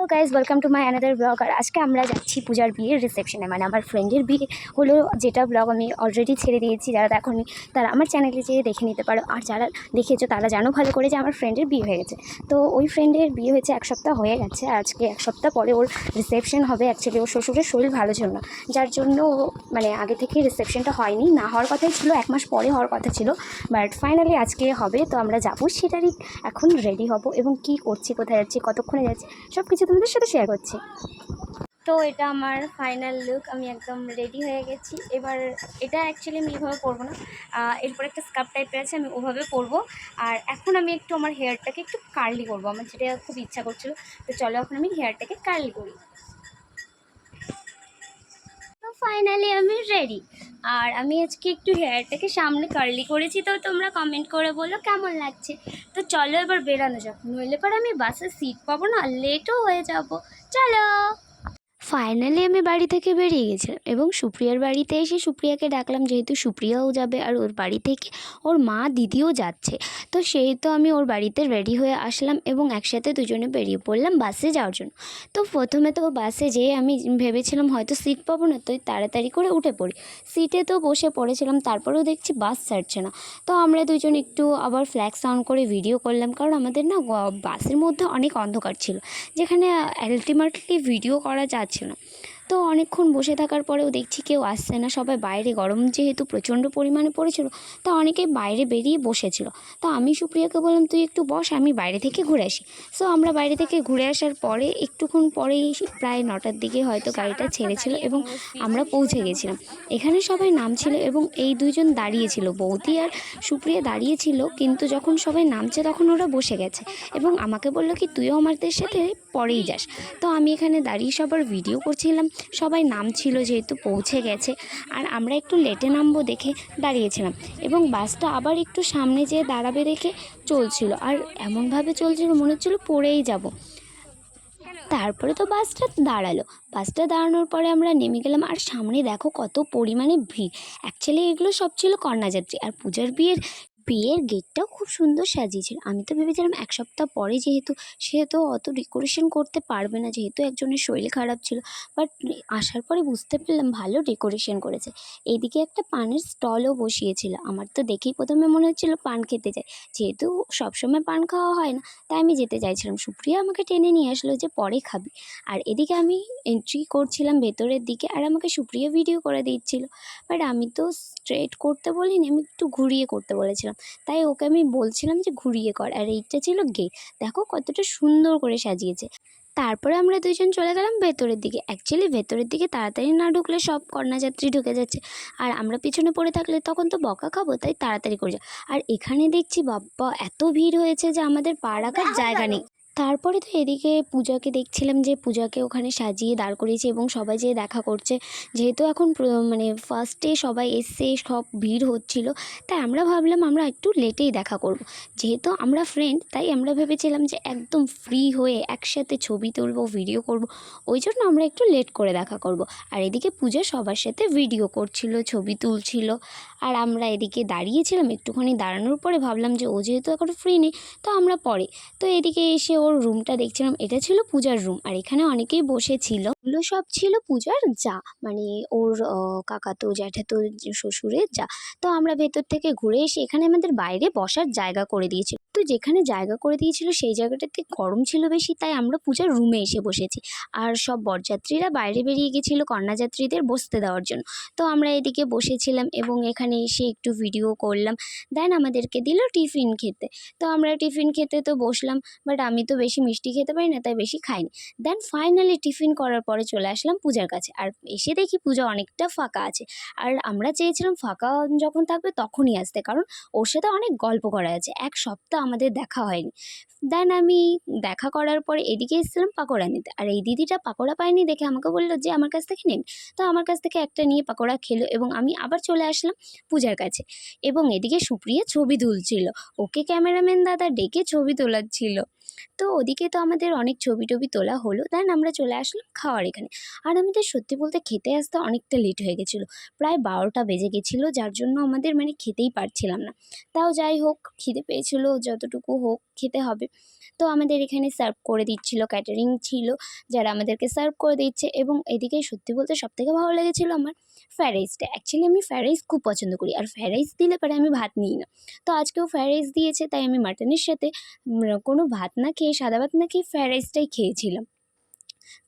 তো guys welcome to my another blog আর আজকে আমরা যাচ্ছি পূজার বিয়ের রিসেপশনে মানে আমার ফ্রেন্ডের বিয়ে হলো, যেটা ব্লগ আমি অলরেডি ছেড়ে দিয়েছি। যারা দেখনি, তারা আমার চ্যানেলে যেয়ে দেখে নিতে পারো। আর যারা দেখেছ, তারা জানো ভালো করে যে আমার ফ্রেন্ডের বিয়ে হয়ে গেছে। তো ওই ফ্রেন্ডের বিয়ে হয়েছে এক সপ্তাহ হয়ে গেছে। আজকে এক সপ্তাহ পরে ওর রিসেপশন হবে। অ্যাকচুয়ালি ওর শ্বশুরের শরীর ভালো ছিল না। যার জন্য মানে আগে থেকে রিসেপশনটা হয়নি। না হওয়ার কথাই ছিল, এক মাস পরে হওয়ার কথা ছিল। বাট ফাইনালি আজকে হবে। তো আমরা যাব সেটারই এখন রেডি হব। এবং কি করছি, কোথায় যাচ্ছি, কতক্ষণে যাচ্ছি সব কিছু তোমাদের সাথে শেয়ার করছি। তো এটা আমার ফাইনাল লুক আমি একদম রেডি হয়ে গেছি। এবার এটা অ্যাকচুয়ালি আমি এভাবে পরবো না। এরপর একটা স্কার্প টাইপের আছে, আমি ওভাবে পরবো। আর এখন আমি একটু আমার হেয়ারটাকে একটু কার্লি করব, আমার যেটা খুব ইচ্ছা করছিল। তো চলো এখন আমি হেয়ারটাকে কার্লি করি। ফাইনালি আমি রেডি আর আমি আজকে একটু হেয়ারটাকে সামনে কার্লি করেছি, তো তোমরা কমেন্ট করে বলো কেমন লাগছে। তো চলো এবার বেরানো যাক, নইলে পর আমি বাসে সিট পাবো না লেটও হয়ে যাব। চলো। ফাইনালি আমি বাড়ি থেকে বেরিয়ে গেছিলাম এবং সুপ্রিয়ার বাড়িতে এসে সুপ্রিয়াকে ডাকলাম, যেহেতু সুপ্রিয়াও যাবে আর ওর বাড়ি থেকে ওর মা দিদিও যাচ্ছে। তো সেই তো আমি ওর বাড়িতে রেডি হয়ে আসলাম এবং একসাথে দুজনে বেরিয়ে পড়লাম বাসে যাওয়ার জন্য। তো প্রথমে তো বাসে যেয়ে আমি ভেবেছিলাম হয়তো সিট পাবো না, তো তাড়াতাড়ি করে উঠে পড়ি। সিটে তো বসে পড়েছিলাম, তারপরেও দেখছি বাস ছাড়ছে না। তো আমরা দুজন একটু আবার ফ্ল্যাক্স সাউন্ড করে ভিডিও করলাম, কারণ আমাদের না বাসের মধ্যে অনেক অন্ধকার ছিল। যেখানে আলটিমেটলি ভিডিও করা যাচ্ছে না তো অনেকক্ষণ বসে থাকার পরেও দেখছি কেউ আসছে না। সবাই বাইরে, গরম যেহেতু প্রচণ্ড পরিমাণে পড়েছিল, তা অনেকেই বাইরে বেরিয়ে বসেছিল। তো আমি সুপ্রিয়াকে বললাম, তুই একটু বস, আমি বাইরে থেকে ঘুরে আসি। সো আমরা বাইরে থেকে ঘুরে আসার পরে, একটুক্ষণ পরেই প্রায় নটার দিকে হয়তো গাড়িটা ছেড়েছিল এবং আমরা পৌঁছে গেছিলাম। এখানে সবাই নামছিল এবং এই দুইজন দাঁড়িয়েছিল, বৌদি আর সুপ্রিয়া দাঁড়িয়েছিল, কিন্তু যখন সবাই নামছে তখন ওরা বসে গেছে এবং আমাকে বলল কি, তুইও আমাদের সাথে পরেই যাস। তো আমি এখানে দাঁড়িয়ে সবার ভিডিও করছিলাম। সবাই নামছিল যেহেতু পৌঁছে গেছে। আর আমরা একটু লেটে নামবো দেখে দাঁড়িয়েছিলাম এবং বাসটা আবার একটু সামনে যেয়ে দাঁড়াবে রেখে চলছিল। আর এমনভাবে চলছিল মনে হচ্ছিল পড়েই যাব। তারপরে তো বাসটা দাঁড়াল। বাসটা দাঁড়ানোর পরে আমরা নেমে গেলাম আর সামনে দেখো কত পরিমাণে ভিড়। অ্যাকচুয়ালি এগুলো সব ছিল কন্যাযাত্রী। আর পূজার বিয়ের বিয়ের গেটটাও খুব সুন্দর সাজিয়েছিল। আমি তো ভেবেছিলাম এক সপ্তাহ পরে যেহেতু সে তো অত ডেকোরেশন করতে পারবে না, যেহেতু একজনের শরীর খারাপ ছিল। বাট আসার পরে বুঝতে পারলাম ভালো ডেকোরেশন করেছে। এইদিকে একটা পানের স্টলও বসিয়েছিল। আমার তো দেখেই প্রথমে মনে হচ্ছিল পান খেতে যাই যেহেতু সবসময় পান খাওয়া হয় না, তাই আমি যেতে চাইছিলাম। সুপ্রিয়া আমাকে টেনে নিয়ে আসলো যে পরে খাবি। আর এদিকে আমি এন্ট্রি করছিলাম ভেতরের দিকে আর আমাকে সুপ্রিয়া ভিডিও করে দিচ্ছিল। বাট আমি তো স্ট্রেট করতে বলিনি, আমি একটু ঘুরিয়ে করতে বলেছিলাম। তাই ওকে আমি বলছিলাম যে ঘুরিয়ে কর আর এইটা ছিল গেট দেখো কতটা সুন্দর করে সাজিয়েছে। তারপরে আমরা দুজন চলে গেলাম ভেতরের দিকে। অ্যাকচুয়ালি ভেতরের দিকে তাড়াতাড়ি না ঢুকলে সব কন্যাযাত্রী ঢুকে যাচ্ছে। আর আমরা পিছনে পড়ে থাকলে তখন তো বকা খাব তাই তাড়াতাড়ি করে যা আর এখানে দেখছি বাপ্পা এত ভিড় হয়েছে যে আমাদের পা রাখার জায়গা নেই। তারপরে তো এদিকে পূজাকে দেখছিলাম যে পূজাকে ওখানে সাজিয়ে দাঁড় করিয়েছে এবং সবাই যেয়ে দেখা করছে যেহেতু এখন মানে ফার্স্টে সবাই এসছে, সব ভিড় হচ্ছিল, তাই আমরা ভাবলাম আমরা একটু লেটেই দেখা করব। যেহেতু আমরা ফ্রেন্ড তাই আমরা ভেবেছিলাম যে একদম ফ্রি হয়ে একসাথে ছবি তুলব ভিডিও করব, ওই জন্য আমরা একটু লেট করে দেখা করব। আর এদিকে পূজা সবার সাথে ভিডিও করছিল, ছবি তুলছিল আর আমরা এদিকে দাঁড়িয়েছিলাম একটুখানি দাঁড়ানোর পরে ভাবলাম যে ও যেহেতু এখন ফ্রি নেই, তো আমরা পরে। তো এদিকে এসে ওর রুমটা দেখছিলাম, এটা ছিল পূজার রুম আর এখানে অনেকেই বসেছিল। এগুলো সব ছিল পূজার যা মানে ওর কাকাতো, জ্যাঠাতো, শ্বশুরের যা। তো আমরা ভেতর থেকে ঘুরে এসে এখানে আমাদের বাইরে বসার জায়গা করে দিয়েছিল তো যেখানে জায়গা করে দিয়েছিল সেই জায়গাটাতে গরম ছিল বেশি, তাই আমরা পূজার রুমে এসে বসেছি। আর সব বরযাত্রীরা বাইরে বেরিয়ে গেছিল কন্যাযাত্রীদের বসতে দেওয়ার জন্য। তো আমরা এদিকে বসেছিলাম এবং এখানে এসে একটু ভিডিও করলাম। দেন আমাদেরকে দিল টিফিন খেতে। তো আমরা টিফিন খেতে তো বসলাম বাট আমি তো বেশি মিষ্টি খেতে পারি না, তাই বেশি খাইনি। দেন ফাইনালি টিফিন করার পরে চলে আসলাম পূজার কাছে। আর এসে দেখি পূজা অনেকটা ফাঁকা আছে। আর আমরা চেয়েছিলাম ফাঁকা যখন থাকবে তখনই আসতে, কারণ ওর সাথে অনেক গল্প করা আছে। এক সপ্তাহ আমাদের দেখা হয়নি। দেন আমি দেখা করার পরে এদিকে এসেছিলাম পাকোড়া নিতে। আর এই দিদিটা পাকোড়া পায়নি দেখে আমাকে বলল যে, আমার কাছ থেকে নিন তো আমার কাছ থেকে একটা নিয়ে পাকোড়া খেলো এবং আমি আবার চলে আসলাম। পূজার কাছে। এবং এদিকে সুপ্রিয়া ছবি তুলছিল। ওকে ক্যামেরাম্যান দাদা ডেকে ছবি তোলাচ্ছিল। তো ওদিকে তো আমাদের অনেক ছবি টবি তোলা হলো দেন আমরা চলে আসলাম খাওয়ার এখানে। আর আমাদের সত্যি বলতে খেতে আসতে অনেকটা লেট হয়ে গেছিল, প্রায় বারোটা বেজে গেছিল, যার জন্য আমাদের মানে খেতেই পারছিলাম না। তাও যাই হোক, খিদে পেয়েছিলো, যতটুকু হোক খেতে হবে। তো আমাদের এখানে সার্ভ করে দিচ্ছিল ক্যাটারিং ছিল, যারা আমাদেরকে সার্ভ করে দিচ্ছে এবং এদিকে সত্যি বলতে সবথেকে ভালো লেগেছিলো আমার ফ্রায়েড রাইসটা অ্যাকচুয়ালি আমি ফ্রায়েড রাইস খুব পছন্দ করি, আর ফ্রায়েড রাইস দিলে পরে আমি ভাত নিই না। তো আজকেও ফ্রায়েড রাইস দিয়েছে, তাই আমি মাটনের সাথে কোনো ভাত না খেয়ে সাদা ভাত না খেয়ে ফ্রায়েড রাইসটাই খেয়েছিলাম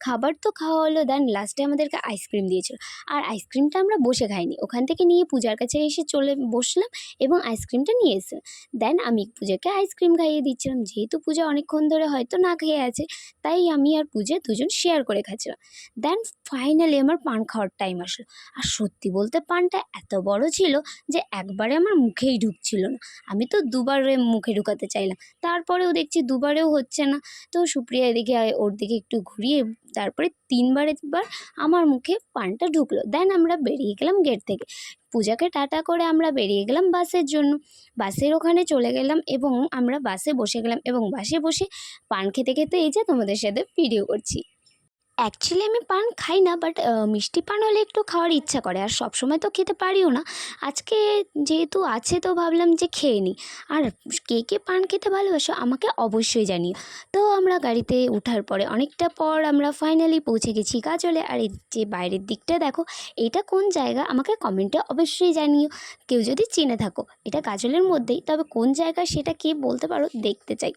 খাবার তো খাওয়া হলো দেন লাস্টে আমাদেরকে আইসক্রিম দিয়েছিল। আর আইসক্রিমটা আমরা বসে খাইনি। ওখান থেকে নিয়ে পূজার কাছে এসে চলে বসলাম এবং আইসক্রিমটা নিয়ে এসেছিলাম। দেন আমি পূজাকে আইসক্রিম খাইয়ে দিচ্ছিলাম। যেহেতু পূজা অনেকক্ষণ ধরে হয়তো না খেয়ে আছে, তাই আমি আর পূজা দুজন শেয়ার করে খাচ্ছিলাম। দেন ফাইনালি আমার পান খাওয়ার টাইম আসলো। আর সত্যি বলতে পানটা এত বড় ছিল যে একবারে আমার মুখেই ঢুকছিল না। আমি তো দুবারে মুখে ঢুকাতে চাইলাম। তারপরেও দেখছি দুবারেও হচ্ছে না। তো সুপ্রিয়া এদিকে ওর দিকে একটু ঘুরিয়ে তারপরে তিনবার বার আমার মুখে পানটা ঢুকলো। দেন আমরা বেরিয়ে গেলাম গেট থেকে। পূজাকে টাটা করে আমরা বেরিয়ে গেলাম বাসের জন্য। বাসের ওখানে চলে গেলাম এবং আমরা বাসে বসে গেলাম এবং বাসে বসে পান খেতে খেতে এই যে তোমাদের সাথে ভিডিও করছি। অ্যাকচুয়ালি আমি পান খাই না বাট মিষ্টি পান হলে একটু খাওয়ার ইচ্ছা করে, আর সব সময় তো খেতে পারিও না। আজকে যেহেতু আছে, তো ভাবলাম যে খেয়ে নিই আর কে কে পান খেতে ভালোবাসো, আমাকে অবশ্যই জানিও। তো আমরা গাড়িতে ওঠার পরে, অনেকটা পর আমরা ফাইনালি পৌঁছে গেছি কাজলে। আর এই যে বাইরের দিকটা দেখো, এটা কোন জায়গা? আমাকে কমেন্টে অবশ্যই জানিও। কেউ যদি চিনে থাকো, এটা কাজলের মধ্যেই। তবে কোন জায়গা সেটা কে বলতে পারো, দেখতে চাই।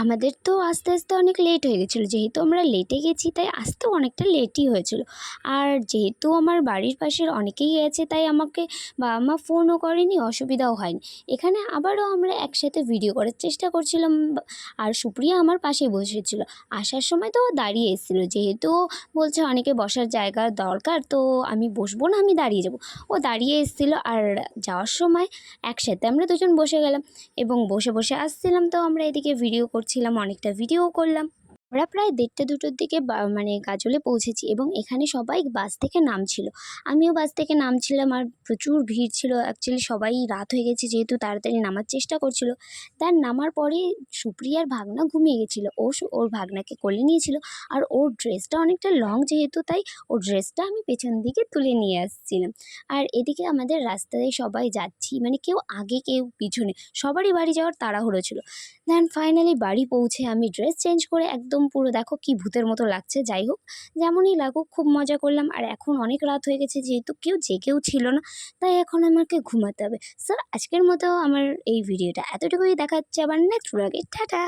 আমাদের তো আস্তে আস্তে অনেক লেট হয়ে গেছিল। যেহেতু আমরা লেটে গেছি, তাই আসতেও অনেকটা লেটই হয়েছিল। আর যেহেতু আমার বাড়ির পাশের অনেকেই গেছে তাই আমাকে বাবা মা ফোনও করেনি, অসুবিধাও হয়নি। এখানে আবারও আমরা একসাথে ভিডিও করার চেষ্টা করছিলাম আর সুপ্রিয়া আমার পাশে বসেছিল। আসার সময় তো দাঁড়িয়ে এসেছিল। যেহেতু বলছে অনেকে বসার জায়গা দরকার, তো আমি বসবো না, আমি দাঁড়িয়ে যাব। ও দাঁড়িয়ে এসেছিল আর যাওয়ার সময় একসাথে আমরা দুজন বসে গেলাম। এবং বসে বসে আসছিলাম, তো আমরা এদিকে ভিডিও করছিলাম অনেকটা ভিডিও করলাম। আমরা প্রায় দেড়টা দুটোর দিকে মানে গাজলে পৌঁছেছি এবং এখানে সবাই বাস থেকে নামছিল। আমিও বাস থেকে নামছিলাম আর প্রচুর ভিড় ছিল। অ্যাকচুয়ালি সবাই রাত হয়ে গেছে যেহেতু তাড়াতাড়ি নামার চেষ্টা করছিল। তার নামার পরে সুপ্রিয়ার ভাগনা ঘুমিয়ে গেছিল। ও ওর ভাগনাকে কোলে নিয়েছিল আর ওর ড্রেসটা অনেকটা লং যেহেতু তাই ওর ড্রেসটা আমি পেছন দিকে তুলে নিয়ে আসছিলাম। আর এদিকে আমাদের রাস্তায় সবাই যাচ্ছি মানে কেউ আগে, কেউ পিছনে। সবারই বাড়ি যাওয়ার তাড়াহুড়ো ছিল। দেন ফাইনালি বাড়ি পৌঁছে আমি ড্রেস চেঞ্জ করে একদম পুরো দেখো কি ভূতের মতো লাগছে, যাই হোক। যেমনই লাগুক, খুব মজা করলাম। আর এখন অনেক রাত হয়ে গেছে, যেহেতু কেউ যে কেউ ছিল না, তাই এখন আমাকে ঘুমাতে হবে। সো আজকের মতো আমার এই ভিডিওটা এতটুকুই দেখাচ্ছে আবার নেক্সট ব্লগে টাটা!